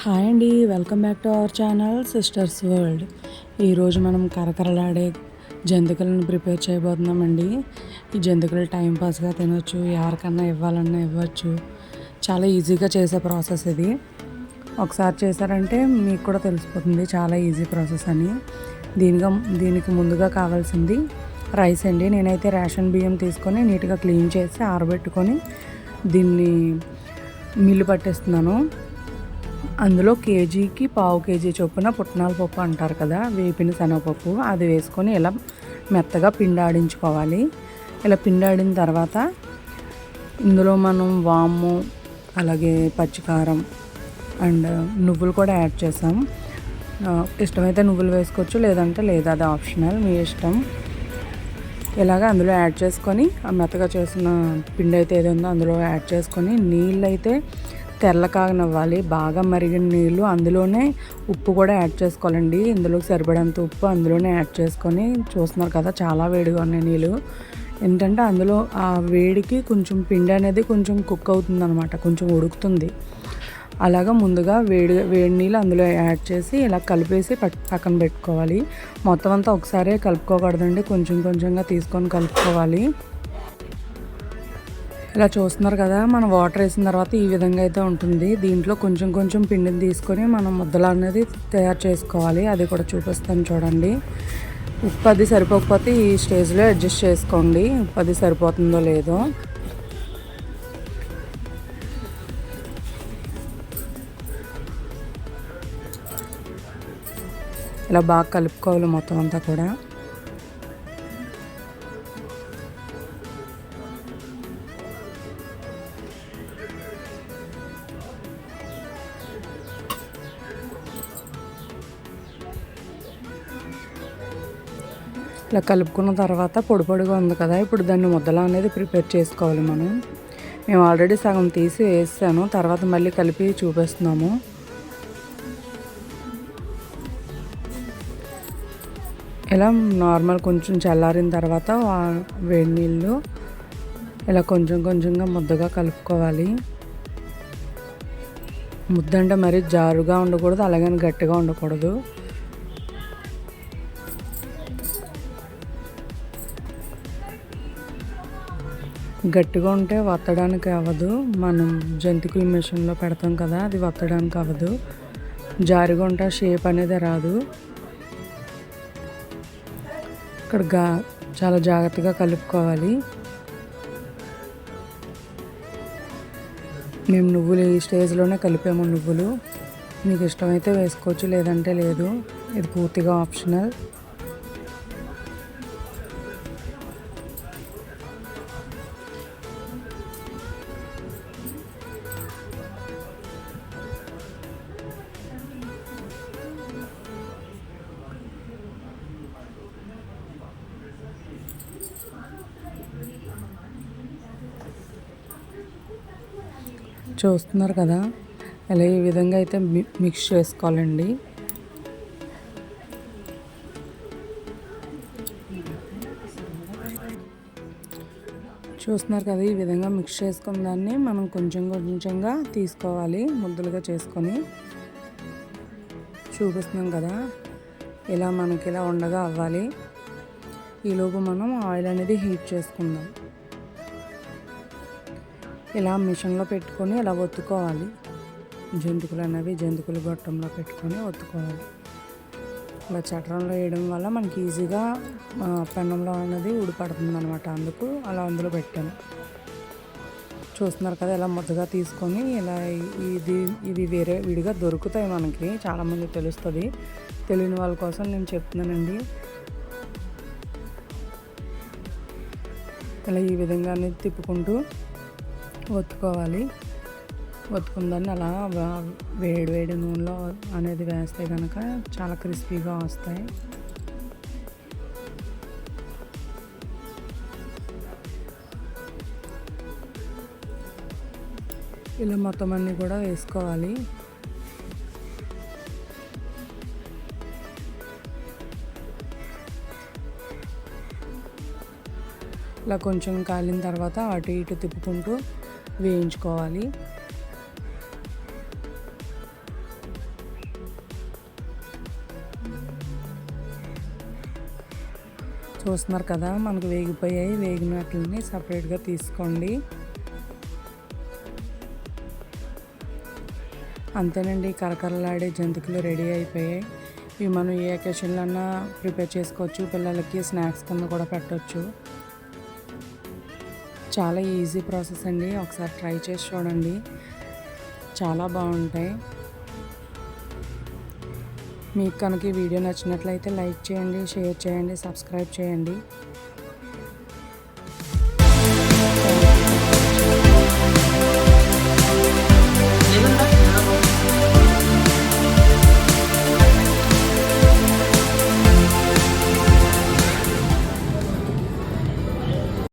Hi అండి welcome back to our channel sisters world. ఈరోజు మనం కరకరలాడే జంతికలను ప్రిపేర్ చేయబోతున్నామండి. ఈ జంతికలు టైంపాస్గా తినొచ్చు ఎవరికన్నా ఇవ్వాలన్నా ఇవ్వచ్చు. చాలా ఈజీగా చేసే ప్రాసెస్ ఇది. ఒకసారి చేశారంటే మీకు కూడా తెలిసిపోతుంది చాలా ఈజీ ప్రాసెస్ అని. దీనిగా దీనికి ముందుగా కావాల్సింది రైస్ అండి. నేనైతే రేషన్ బియ్యం తీసుకొని నీట్గా క్లీన్ చేసి ఆరబెట్టుకొని దీన్ని మిల్లు పట్టేస్తున్నాను. అందులో కేజీకి పావు కేజీ చొప్పున పుట్నాల పప్పు అంటారు కదా వేపిన శనగపప్పు అది వేసుకొని ఇలా మెత్తగా పిండాడించుకోవాలి. ఇలా పిండాడిన తర్వాత ఇందులో మనం వాము అలాగే పచ్చికారం అండ్ నువ్వులు కూడా యాడ్ చేసాం. ఇష్టమైతే నువ్వులు వేసుకోవచ్చు లేదంటే లేదు అది ఆప్షనల్ మీ ఇష్టం. ఇలాగ అందులో యాడ్ చేసుకొని ఆ మెత్తగా చేసిన పిండి అయితే ఏదో ఉందో అందులో యాడ్ చేసుకొని నీళ్ళు అయితే తెల్లకాగనివ్వాలి బాగా మరిగిన నీళ్ళు అందులోనే ఉప్పు కూడా యాడ్ చేసుకోవాలండి. ఇందులోకి సరిపడంత ఉప్పు అందులోనే యాడ్ చేసుకొని చూస్తున్నారు కదా చాలా వేడిగా ఉన్నాయి నీళ్ళు. ఏంటంటే అందులో ఆ వేడికి కొంచెం పిండి అనేది కొంచెం కుక్ అవుతుంది అనమాట కొంచెం ఉడుకుతుంది. అలాగా ముందుగా వేడి వేడి నీళ్ళు అందులో యాడ్ చేసి ఇలా కలిపేసి పక్కన పెట్టుకోవాలి. మొత్తం అంతా ఒకసారే కలుపుకోకూడదండి కొంచెం కొంచెంగా తీసుకొని కలుపుకోవాలి. ఇలా చూస్తున్నారు కదా మనం వాటర్ వేసిన తర్వాత ఈ విధంగా అయితే ఉంటుంది. దీంట్లో కొంచెం కొంచెం పిండిని తీసుకొని మనం ముద్దలు అనేది తయారు చేసుకోవాలి. అది కూడా చూపిస్తాను చూడండి. ఉప్పు అది సరిపోకపోతే ఈ స్టేజ్లో అడ్జస్ట్ చేసుకోండి. ఉప్పు అది సరిపోతుందో లేదో. ఇలా బాగా కలుపుకోవాలి మొత్తం అంతా కూడా. ఇలా కలుపుకున్న తర్వాత పొడి పొడిగా ఉంది కదా ఇప్పుడు దాన్ని ముద్దలా అనేది ప్రిపేర్ చేసుకోవాలి మనం. మేము ఆల్రెడీ సగం తీసి వేసాను తర్వాత మళ్ళీ కలిపి చూపిస్తున్నాము. ఇలా నార్మల్ కొంచెం చల్లారిన తర్వాత వేడి నీళ్ళు ఇలా కొంచెం కొంచెంగా ముద్దగా కలుపుకోవాలి. ముద్ద అంటే మరీ జారుగా ఉండకూడదు అలాగని గట్టిగా ఉండకూడదు. గట్టిగా ఉంటే వత్తడానికి అవ్వదు. మనం జంతికల మిషన్లో పెడతాం కదా అది వత్తడానికి అవ్వదు. జారిగా ఉంటే షేప్ అనేది రాదు. ఇక్కడ గా చాలా జాగ్రత్తగా కలుపుకోవాలి. మేము నువ్వులు ఈ స్టేజ్లోనే కలిపాము నువ్వులు. మీకు ఇష్టమైతే వేసుకోవచ్చు లేదంటే లేదు. ఇది పూర్తిగా ఆప్షనల్. చూస్తున్నారు కదా. ఇలా ఈ విధంగా అయితే మిక్స్ చేసుకోవాలండి. చూస్తున్నారు కదా ఈ విధంగా మిక్స్ చేసుకున్న దాన్ని మనం కొంచెం కొంచెంగా తీసుకోవాలి ముద్దలుగా చేసుకొని. చూపిస్తున్నాం కదా ఇలా మనకి ఇలా ఉండగా అవ్వాలి. ఈలోపు మనం ఆయిల్ అనేది హీట్ చేసుకుందాం. ఇలా మిషన్లో పెట్టుకొని ఇలా ఒత్తుకోవాలి. జంతుకులు అనేవి జంతుకులు గొట్టంలో పెట్టుకొని ఒత్తుకోవాలి. ఇలా చట్రంలో వేయడం వల్ల మనకి ఈజీగా పెన్నంలో అనేది ఊడిపడుతుంది అనమాట అందుకు అలా అందులో పెట్టాను. చూస్తున్నారు కదా ఇలా ముద్దగా తీసుకొని ఇలా ఇది ఇవి వేరే విడిగా దొరుకుతాయి మనకి. చాలామంది తెలుస్తుంది. తెలియని వాళ్ళ కోసం నేను చెప్తున్నానండి. ఇలా ఈ విధంగా అనేది తిప్పుకుంటూ ఒత్తుకోవాలి. ఒత్తుకున్న దాన్ని అలా వేడి వేడి నూనెలో అనేది వేస్తే కనుక చాలా క్రిస్పీగా వస్తాయి. ఇలా మొత్తం అన్నీ కూడా వేసుకోవాలి. ఇలా కొంచెం కాలిన తర్వాత అటు ఇటు తిప్పుకుంటూ వేయించుకోవాలి. చూస్తున్నారు కదా మనకు వేగిపోయాయి వేగినట్లని సపరేట్గా తీసుకోండి. అంతేనండి కరకరలాడే జంతికలు రెడీ అయిపోయాయి. ఇవి మనం ఏ అకేషన్లన్నా ప్రిపేర్ చేసుకోవచ్చు. పిల్లలకి స్నాక్స్ కింద కూడా పెట్టవచ్చు చాలా ఈజీ ప్రాసెస్ అండి. ఒకసారి ట్రై చేసి చూడండి. చాలా బాగుంటాయి. మీకు కనుక ఈ వీడియో నచ్చినట్లయితే లైక్ చేయండి షేర్ చేయండి సబ్స్క్రైబ్ చేయండి.